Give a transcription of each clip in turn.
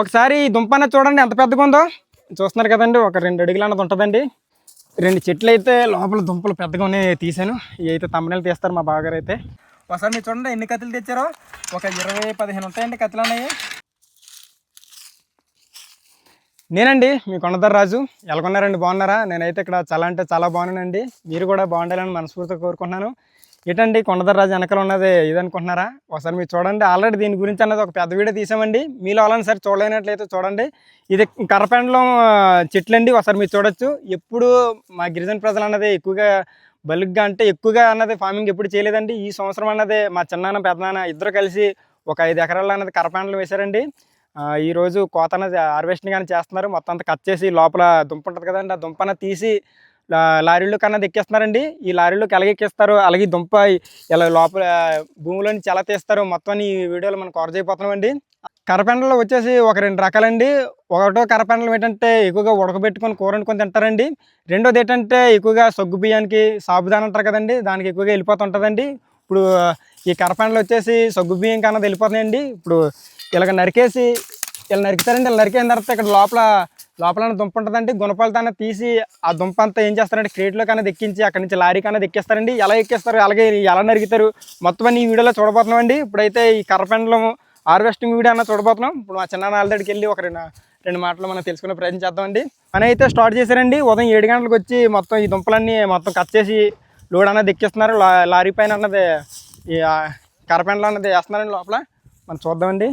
ఒకసారి ఈ దుంప చూడండి ఎంత పెద్దగా ఉందో చూస్తున్నారు కదండి ఒక రెండు అడుగులు అన్నది ఉంటుందండి. రెండు చెట్లు అయితే లోపల దుంపలు పెద్దగా ఉన్నాయి తీసాను ఇవి అయితే తమ్మనేలు తీస్తారు మా బాగారు అయితే ఒకసారి మీరు చూడండి ఎన్ని కత్తులు తెచ్చారో. ఒక ఇరవై పదిహేను ఉంటాయండి కత్తులు ఉన్నాయి నేనండి మీ కొండదర్ రాజు. ఎలాగొన్నారండి బాగున్నారా? నేనైతే ఇక్కడ చాలా అంటే చాలా బాగున్నానండి. మీరు కూడా బాగుండాలని మనస్ఫూర్తిగా కోరుకుంటున్నాను. ఏంటండి కొండదర్రాజు వెనకాల ఉన్నది ఇదనుకుంటున్నారా? ఒకసారి మీరు చూడండి. ఆల్రెడీ దీని గురించి అన్నది ఒక పెద్ద వీడియో తీసామండి. మీలో అలానే సరే చూడలేనట్లయితే చూడండి. ఇది కర్రపెండలం చెట్లు అండి ఒకసారి మీరు చూడొచ్చు. ఎప్పుడు మా గిరిజన ప్రజలు అన్నది ఎక్కువగా బలుగ్గా అంటే ఎక్కువగా అన్నది ఫార్మింగ్ ఎప్పుడు చేయలేదండి. ఈ సంవత్సరం అన్నది మా చిన్నాన్న పెద్దనాన్న ఇద్దరు కలిసి ఒక ఐదు ఎకరాలు అన్నది కరపెండలు వేశారండి. ఈరోజు కోత అనేది హార్వెస్టింగ్ కానీ చేస్తున్నారు. మొత్తం అంతా కట్ చేసి లోపల దుంప ఉంటుంది కదండి. ఆ దుంపన తీసి లారీలు కన్నా ఎక్కేస్తున్నారండి. ఈ లారీలోకి ఎలాగ ఎక్కిస్తారు అలాగే దుంప ఇలా లోపల భూమిలోని ఎలా తీస్తారు. మొత్తం ఈ వీడియోలో మనం కవర్ చేయబోతున్నామండి. కరపెండలో వచ్చేసి ఒక రెండు రకాలండి. ఒకటో కరపెండలు ఏంటంటే ఎక్కువగా ఉడకబెట్టుకొని కూర వండుకొని తింటారండి. రెండోది ఏంటంటే ఎక్కువగా సగ్గు బియ్యానికి సాబుదాన అంటారు కదండి దానికి ఎక్కువగా వెళ్ళిపోతుంటుందండి ఇప్పుడు ఈ కరపెండలు వచ్చేసి సగ్గు బియ్యం కన్నా వెళ్ళిపోతున్నాయండి. ఇప్పుడు ఇలాగ నరికేసి ఇలా నరికితారండి. ఇలా నరికిన తర్వాత ఇక్కడ లోపల లోపల దుంప ఉంటుందండి. గుణపాలతో తీసి ఆ దుంప అంతా ఏం చేస్తారంటే క్రేట్లో కన్నా ఎక్కించి అక్కడి నుంచి లారీ కన్నా ఎక్కిస్తారండి ఎలా ఎక్కిస్తారు అలాగే ఎలా నరిగితారు మొత్తం అన్ని ఈ వీడియోలో చూడబోతున్నామండి. ఇప్పుడైతే ఈ కర్రపెండలం హార్వెస్టింగ్ వీడియో అన్న చూడబోతున్నాం. ఇప్పుడు మా చిన్న దగ్గరికి వెళ్ళి ఒక రెండు రెండు మాటలు మనం తెలుసుకునే ప్రయత్నం చేద్దామండి. పని అయితే స్టార్ట్ చేశారండి. ఉదయం ఏడు గంటలకు వచ్చి మొత్తం ఈ దుంపలన్నీ మొత్తం కట్ చేసి లోడ్ అన్నది ఎక్కిస్తున్నారు లారీ పైన అన్నది ఈ ఆ కర్రపెండలం అన్నది వేస్తున్నారండి లోపల. మనం చూద్దామండి.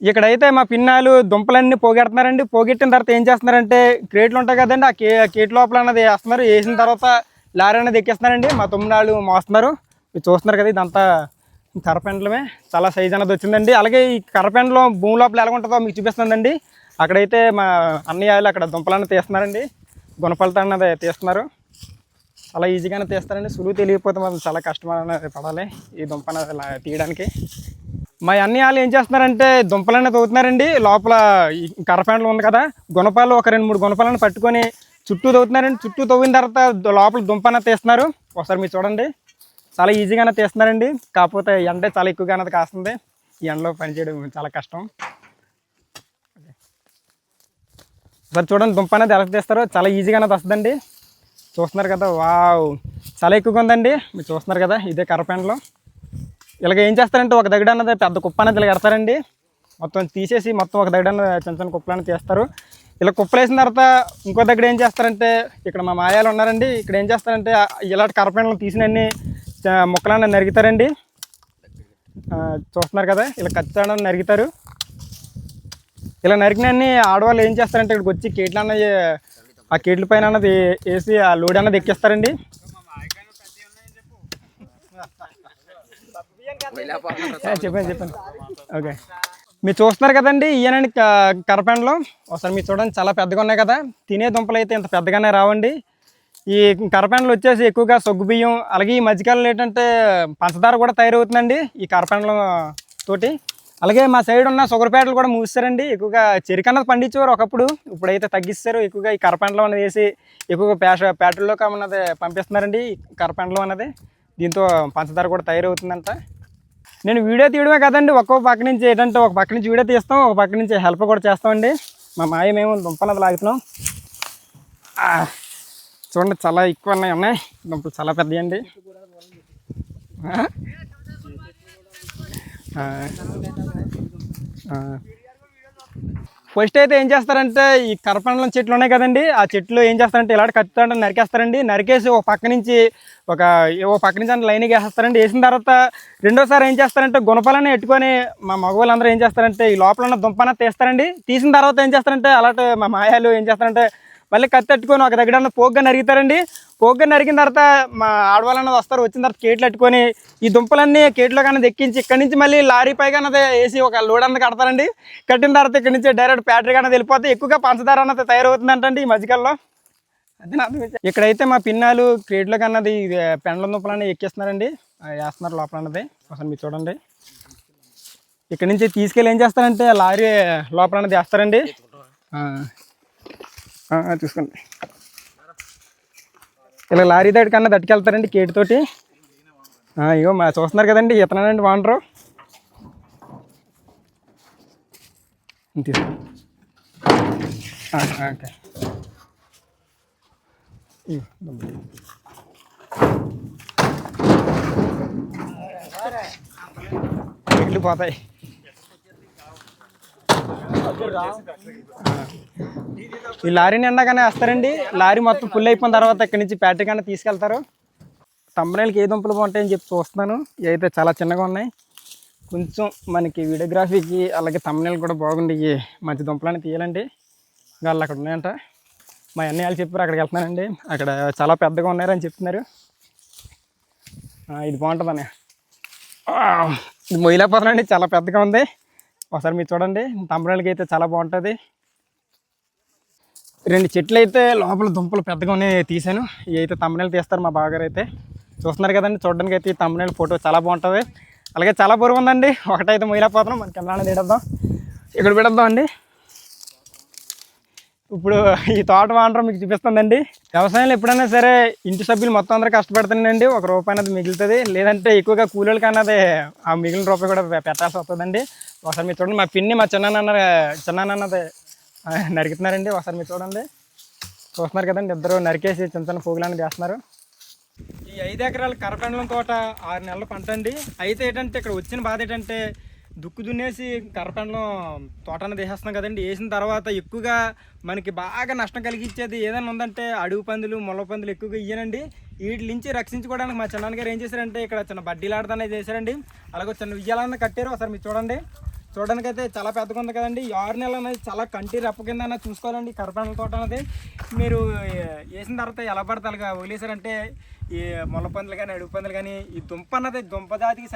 ఇక్కడైతే మా పిన్నాలు దుంపలన్నీ పోగెడుతున్నారండి. పోగెట్టిన తర్వాత ఏం చేస్తున్నారంటే క్రేట్లు ఉంటాయి కదండి ఆ కే కేట్ లోపల అన్నది వేస్తున్నారు. వేసిన తర్వాత లారీ అనేది ఎక్కిస్తున్నారండి. మా తొమ్మిది మోస్తున్నారు. మీరు చూస్తున్నారు కదా ఇదంతా కర్రపెండలమే. చాలా సైజ్ అనేది వచ్చిందండి. అలాగే ఈ కర్రపెండలో భూమి లోపల ఎలా ఉంటుందో మీకు చూపిస్తుందండి. అక్కడైతే మా అన్నయ్యలు అక్కడ దుంపలన్నీ తీస్తున్నారండి. గుణపలతో అన్నది తీస్తున్నారు. చాలా ఈజీగానే తీస్తారండి. సులువు తెలియకపోతే మనం చాలా కష్టం అనేది పడాలి ఈ దుంప అనేది తీయడానికి. మా అన్నయ్యలు ఏం చేస్తున్నారంటే దుంపలన్నీ తవ్వుతున్నారండి. లోపల ఈ ఉంది కదా గుణపాలు ఒక రెండు మూడు గుణపాలను పట్టుకొని చుట్టూ తవ్వుతున్నారండి. చుట్టూ తవ్విన తర్వాత లోపల దుంపన తీస్తున్నారు. ఒకసారి మీరు చూడండి. చాలా ఈజీగానే తీస్తున్నారండి. కాకపోతే ఎండ చాలా ఎక్కువగా అనేది కాస్తుంది. ఈ ఎండలో పనిచేయడం చాలా కష్టం. ఒకసారి చూడండి దుంప అనేది ఎలా తీస్తారో. చాలా ఈజీగా అనేది వస్తుందండి. చూస్తున్నారు కదా వావ్! చాలా ఎక్కువగా ఉందండి. మీరు చూస్తున్నారు కదా ఇదే కర్రపెండలో ఇలాగ ఏం చేస్తారంటే ఒక దగ్గర అన్నది పెద్ద కుప్ప అనేది ఇలా కడతారండి. మొత్తం తీసేసి మొత్తం ఒక దగ్గర చిన్న చిన్న కుప్పలను తీస్తారు. ఇలా కుప్పలు వేసిన తర్వాత ఇంకో దగ్గర ఏం చేస్తారంటే ఇక్కడ మా మాయాలు ఉన్నారండి. ఇక్కడ ఏం చేస్తారంటే ఇలాంటి కరపెండలు తీసినన్ని చ- ముక్కలన్నీ నరుగుతారండి. చూస్తున్నారు కదా ఇలా ఖచ్చితంగా నరుగుతారు. ఇలా నరికినన్ని ఆడవాళ్ళు ఏం చేస్తారంటే ఇక్కడికి వచ్చి కేట్లు అన్నది ఆ కేట్ల పైన అన్నది వేసి ఆ లోడ్ అన్నది ఎక్కిస్తారండి. చెప్పండి చెప్పండి ఓకే. మీరు చూస్తున్నారు కదండి ఈయనండి క- ఒకసారి మీరు చూడండి చాలా పెద్దగా ఉన్నాయి కదా. తినే దుంపలు అయితే ఇంత పెద్దగానే రావండి. ఈ కరపెండలు వచ్చేసి ఎక్కువగా సొగ్గు బియ్యం అలాగే ఈ మధ్యకాలంలో ఏంటంటే పంచదార కూడా తయారవుతుందండి ఈ కరపెండల తోటి. అలాగే మా సైడ్ ఉన్న సుగరపేటలు కూడా మూసారండి ఎక్కువగా చెరుకు అన్నది పండించేవారు ఒకప్పుడు. ఇప్పుడైతే తగ్గిస్తారు. ఎక్కువగా ఈ కరపెండలం అనేది వేసి ఎక్కువగా పేష పేటల్లోకి అన్నది పంపిస్తున్నారండి ఈ కరపెండలం అన్నది. దీంతో పంచదార కూడా తయారవుతుందంట. నేను వీడియో తీయడమే కదండి ఒక్కొక్క పక్క నుంచి ఏంటంటే ఒక పక్క నుంచి వీడియో తీస్తాం ఒక పక్క నుంచి హెల్ప్ కూడా చేస్తామండి. మా మాయ మేము దుంపనది లాగుతున్నాం. చూడండి చాలా ఎక్కువ ఉన్నాయి ఉన్నాయి. దుంపలు చాలా పెద్దవి అండి. ఫస్ట్ అయితే ఏం చేస్తారంటే ఈ కరపండ్లం చెట్లు ఉన్నాయి కదండి ఆ చెట్లు ఏం చేస్తారంటే ఇలాంటి కత్తితో నరికేస్తారండి. నరికేసి ఒక పక్క నుంచి ఒక ఓ పక్క నుంచి అంటే లైన్గా వేసేస్తారండి వేసిన తర్వాత రెండోసారి ఏం చేస్తారంటే గుణపాలని ఎట్టుకొని మా మగవాళ్ళందరూ ఏం చేస్తారంటే ఈ లోపల ఉన్న దుంపన తీస్తారండి. తీసిన తర్వాత ఏం చేస్తారంటే అలాంటి మా మాయాలు ఏం చేస్తారంటే మళ్ళీ కత్తి తట్టుకొని ఒక దగ్గర ఉన్న పోగ్గా నరిగితారండి. పోగ్గా నరికిన తర్వాత మా ఆడవాళ్ళు అన్నది వస్తారు వచ్చిన తర్వాత కేట్లు అట్టుకొని ఈ దుంపలన్నీ కేట్లో కన్నా ఎక్కించి ఇక్కడి నుంచి మళ్ళీ లారీ పైగా అన్నది వేసి ఒక లోడ్ అన్నది కడతారండి. కట్టిన తర్వాత ఇక్కడి నుంచి డైరెక్ట్ ఫ్యాక్టరీ అన్నది వెళ్ళిపోతే ఎక్కువగా పంచదార అన్నది తయారవుతుందంటండి ఈ మధ్యకాలంలో. అదే ఇక్కడైతే మా పిన్నాలు క్రేట్లో కన్నది పెండ్ల దుంపలన్నీ ఎక్కిస్తున్నారండి. వేస్తున్నారు లోపల అన్నది ఒకసారి మీరు చూడండి. ఇక్కడ నుంచి తీసుకెళ్ళి ఏం చేస్తారంటే లారీ లోపల అన్నది వేస్తారండి చూసుకోండి ఇలా లారీ దగ్గర కన్నా దట్టుకెళ్తారండి కేటుతోటి ఇగో మా చూస్తున్నారు కదండి ఇతనండి వాండరు. తీసుకో ఓకే. వెళ్ళిపోతాయి ఈ లారీని ఎండాకనే వేస్తారండి. లారీ మొత్తం ఫుల్ అయిపోయిన తర్వాత ఇక్కడ నుంచి ఫ్యాక్టరీ కన్నా తీసుకెళ్తారు. తమ్మనేలకి ఏ దుంపలు బాగుంటాయని చెప్పి చూస్తున్నాను. ఇవి అయితే చాలా చిన్నగా ఉన్నాయి. కొంచెం మనకి వీడియోగ్రఫీకి అలాగే తమ్మనేలు కూడా బాగుండి మంచి దుంపలని తీయాలండి. వాళ్ళు అక్కడ ఉన్నాయంట. మా అన్నయ్య వాళ్ళు చెప్పారు అక్కడికి వెళ్తున్నానండి. అక్కడ చాలా పెద్దగా ఉన్నారని చెప్తున్నారు. ఇది బాగుంటుందని. ఇది మొయ్యలేకపోతున్నాండి చాలా పెద్దగా ఉంది. ఒకసారి మీరు చూడండి. తమ్మనేలకి అయితే చాలా బాగుంటుంది. రెండు చెట్లు అయితే లోపల దుంపలు పెద్దగానే తీసాను ఇవి అయితే తీస్తారు మా బాగారు అయితే చూస్తున్నారు కదండి చూడడానికి అయితే ఈ తమ్మనేలు ఫోటో చాలా బాగుంటుంది. అలాగే చాలా బరువు ఉందండి. ఒకటైతే మొయ్యలేకపోతున్నాం మన కింద తీడద్దాం. ఇక్కడ పెడద్దాం అండి. ఇప్పుడు ఈ తోట వాడడం మీకు చూపిస్తుందండి. వ్యవసాయంలో ఎప్పుడైనా సరే ఇంటి సభ్యులు మొత్తం అందరూ కష్టపడుతుందండి ఒక రూపాయి అనేది మిగులుతుంది. లేదంటే ఎక్కువగా కూలీలకి అన్నది ఆ మిగిలిన రూపాయి కూడా పెట్టాల్సి వస్తుందండి. ఒకసారి మీరు చూడండి మా పిన్ని మా చిన్నాన్న చిన్నాన్నది ఆ, నరుకుతున్నారండి. ఒకసారి మీరు చూడండి. చూస్తున్నారు కదండి ఇద్దరు నరికేసి చిన్న చిన్న పోగులని వేస్తున్నారు ఈ ఐదు ఎకరాల కర్రపెండలం తోట ఆరు నెలల పంట అండి. అయితే ఏంటంటే ఇక్కడ వచ్చిన బాధ ఏంటంటే దుక్కు దున్నేసి కర్రపెండలం తోటను వేసేస్తున్నాం కదండి. వేసిన తర్వాత ఎక్కువగా మనకి బాగా నష్టం కలిగించేది ఏదైనా ఉందంటే అడుగు పందులు ముళ్ళ పందులు ఎక్కువగా ఇయ్యనండి. వీటి నుంచి రక్షించుకోవడానికి మా చిన్నాన్న గారు ఏం చేశారంటే ఇక్కడ చిన్న బడ్డీలాడదాన్ని చేశారండి. అలాగే చిన్న ఉయ్యాలన్న కట్టారు. ఒకసారి మీరు చూడండి. చూడడానికి అయితే చాలా పెద్దగా ఉంది కదండి. ఆరు నెలలు అనేది చాలా కంటి రెప్ప కింద చూసుకోవాలండి. కరపెండల తోట అనేది. మీరు వేసిన తర్వాత ఎలా పడితే వదిలేశారంటే ఈ ముళ్ళ పందులు కానీ అడుగు పందులు కానీ ఈ దుంప అన్నది దుంప జాతికి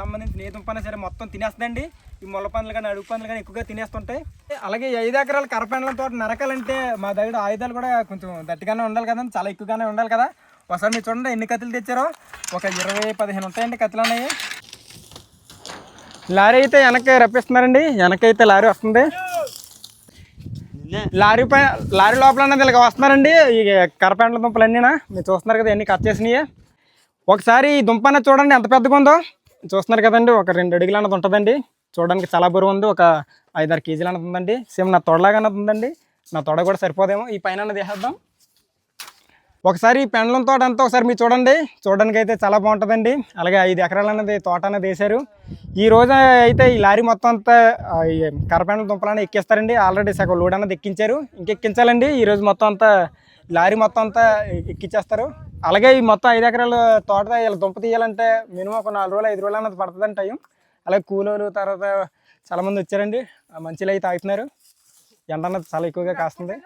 సంబంధించిన ఏ దుంప అయినా సరే మొత్తం తినేస్తుందండి. ఈ ముళ్ళ పందులు కానీ అడుగు పందులు కానీ ఎక్కువగా తినేస్తుంటాయి. అలాగే ఐదు ఎకరాల కరపెండల తోట నరకాలంటే మా దగ్గర ఆయుధాలు కూడా కొంచెం గట్టిగానే ఉండాలి కదండి. చాలా ఎక్కువగానే ఉండాలి కదా. ఒకసారి మీరు చూడండి ఎన్ని కత్తులు తెచ్చారో. ఒక ఇరవై పదిహేను ఉంటాయండి కత్తులు అన్నాయి లారీ అయితే వెనక్కి రప్పిస్తున్నారండి. వెనకైతే లారీ వస్తుంది. లారీ పై లారీ లోపల ఇలాగ వస్తున్నారండి. ఈ కరపెండల దుంపలు అన్నీనా మీరు చూస్తున్నారు కదా ఎన్ని కట్ చేసినాయి. ఒకసారి ఈ దుంప చూడండి ఎంత పెద్దగా ఉందో. చూస్తున్నారు కదండి ఒక రెండు అడుగులు అన్నది ఉంటుందండి. చూడడానికి చాలా బరువు ఉంది. ఒక ఐదారు కేజీలు అన్నది ఉందండి. సేమ్ నా తొడలాగా అన్నది ఉందండి. నా తొడ కూడా సరిపోదేమో. ఈ పైన అన్నది వేసేద్దాం. ఒకసారి ఈ పెండలం తోట అంతా ఒకసారి మీరు చూడండి. చూడడానికి అయితే చాలా బాగుంటుందండి. అలాగే ఐదు ఎకరాలు అనేది తోట అనేది వేశారు. ఈ రోజు అయితే ఈ లారీ మొత్తం అంతా ఈ కరపెండల దుంపలని ఎక్కిస్తారండి. ఆల్రెడీ సగం లోడ్ అనేది ఎక్కించారు. ఇంకెక్కించాలండి. ఈ రోజు మొత్తం అంతా లారీ మొత్తం అంతా ఎక్కించేస్తారు అలాగే ఈ మొత్తం ఐదు ఎకరాలు తోట ఇలా దుంప తీయాలంటే మినిమం ఒక నాలుగు రోజులు ఐదు రోజులు అన్నది పడుతుందండి టైం. అలాగే కూలోలు తర్వాత చాలామంది వచ్చారండి. మంచిలో అయితే తాగుతున్నారు ఎండ అన్నది చాలా ఎక్కువగా కాస్తుంది.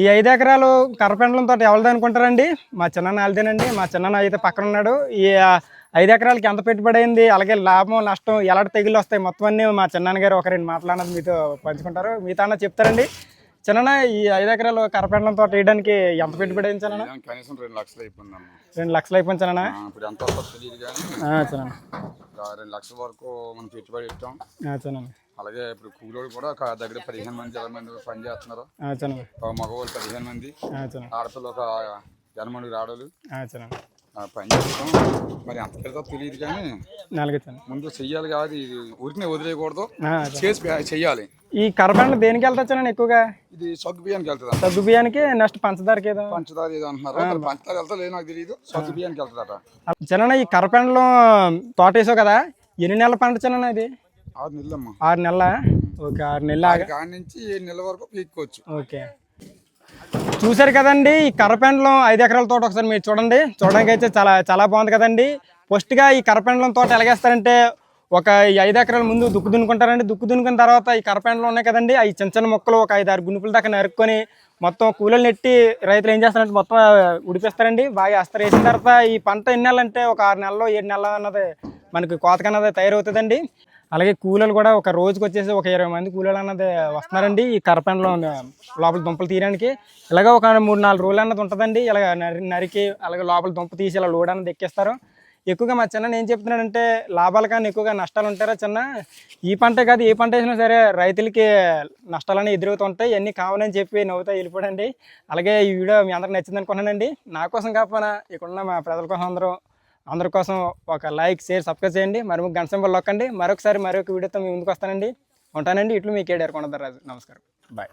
ఈ ఐదు ఎకరాలు కర్రపెండలం తోట ఎవరిది అనుకుంటారండి? మా చిన్న వాళ్ళదేనండి మా చిన్న అయితే పక్కన ఉన్నాడు. ఈ ఐదు ఎకరాలకి ఎంత పెట్టుబడి అయింది? అలాగే లాభం నష్టం ఎలాంటి తెగులు వస్తాయి? మొత్తం అన్ని మా చిన్నాన్న గారు ఒక రెండు మాట్లాడినది మీతో పంచుకుంటారు. మీతో అన్న చెప్తారండి. చిన్న ఈ ఐదు ఎకరాలు కర్రపెండలం తోట వేయడానికి ఎంత పెట్టుబడి అయింది చిన్న కనీసం రెండు లక్షలు అయిపోయిందమ్మా రెండు లక్షలు అయిపోయింది చిన్న ఇప్పుడు ఎంత తెలియదు కానీ రెండు లక్షల వరకు మనం పెట్టుబడి పెట్టాం. చిన్న అలాగే ఇప్పుడు కూలోళ్ళు కూడా ఒక దగ్గర పదిహేను మంది ఇరవై మంది పని చేస్తున్నారు. ఒక మగవాళ్ళు పదిహేను మంది. ఆడపిల్ల ఒక ఎనభై మంది పని చేస్తాం. మరి పెడతా తెలియదు కానీ ముందు చెయ్యాలి కాదు ఇది ఊరికనే వదిలేయకూడదు. చేసి చెయ్యాలి. ఈ కర్రపెండలు దేనికి వెళ్తా చిన్న ఎక్కువగా? ఇది సగ్గు బియ్యానికి వెళ్తుందా సగ్గు బియ్యానికి నెక్స్ట్ పంచదారకి ఏదో? పంచదార ఏదో అంటున్నారు. పంచదార వెళ్తా లేదు నాకు తెలియదు సగ్గు బియ్యానికి వెళ్తుందట. చిన్న ఈ కర్రపెండలో తోట వేసావు కదా ఎన్ని నెలల పంట చిన్న ఇది? ఆరు నెలలమ్మా. ఆరు నెలల? ఓకే ఆరు నెలల నుంచి ఏడు నెలల వరకు పీక్కోవచ్చు. ఓకే. చూసారు కదండి ఈ కర్రపెండలం ఐదు ఎకరాల తోట ఒకసారి మీరు చూడండి. చూడడానికి అయితే చాలా చాలా బాగుంది కదండి. ఫస్ట్గా ఈ కర్రపెండలం తోట ఎలాగేస్తారంటే ఒక ఈ ఐదు ఎకరాల ముందు దుక్కు దున్నుకుంటారండి. దుక్కు దున్నుకున్న తర్వాత ఈ కర్రపెండలు ఉన్నాయి కదండి. అవి చిన్న చిన్న మొక్కలు ఒక ఐదు ఆరు గుణుపుల దాకా నరుక్కొని మొత్తం కూలీలు నెట్టి రైతులు ఏం చేస్తారంటే మొత్తం ఉడిపిస్తారండి. బాగా వేస్తారు వేసిన తర్వాత ఈ పంట ఎన్ని నెలలు అంటే ఒక ఆరు నెలలు ఏడు నెలలు అన్నది మనకి కోతకన్నది తయారవుతుందండి. అలాగే కూలీలు కూడా ఒక రోజుకి వచ్చేసి ఒక ఇరవై మంది కూలీలు అన్నది వస్తున్నారండి. ఈ కరపెండలో లోపల దుంపలు తీయడానికి. ఇలాగ ఒక మూడు నాలుగు రోజులు అన్నది ఉంటుందండి. ఇలాగ నరి నరికి అలాగే లోపల దుంప తీసి ఇలా లోడ్ అన్నది ఎక్కిస్తారు. ఎక్కువగా మా చిన్న ఏం చెప్తున్నాడంటే లాభాల కానీ ఎక్కువగా నష్టాలు ఉంటారా చిన్న? ఈ పంట కాదు ఏ పంట వేసినా సరే రైతులకి నష్టాలని ఎదురవుతుంటాయి. ఇవన్నీ కావాలని చెప్పి నవ్వుతా వెళ్ళిపోడండి అలాగే ఈ వీడియో మీ అందరికి నచ్చింది అనుకున్నానండి నా కోసం కాకపోయినా ఇక్కడున్న మా ప్రజల కోసం అందరూ అందరి కోసం ఒక లైక్ షేర్ సబ్స్క్రైబ్ చేయండి. మరి గంట సింబల్ నొక్కండి మరొకసారి మరొక వీడియోతో మీ ముందుకు వస్తానండి. ఉంటానండి. ఇట్లు మీ కేడారు కొండదరాజు నమస్కారం. బాయ్.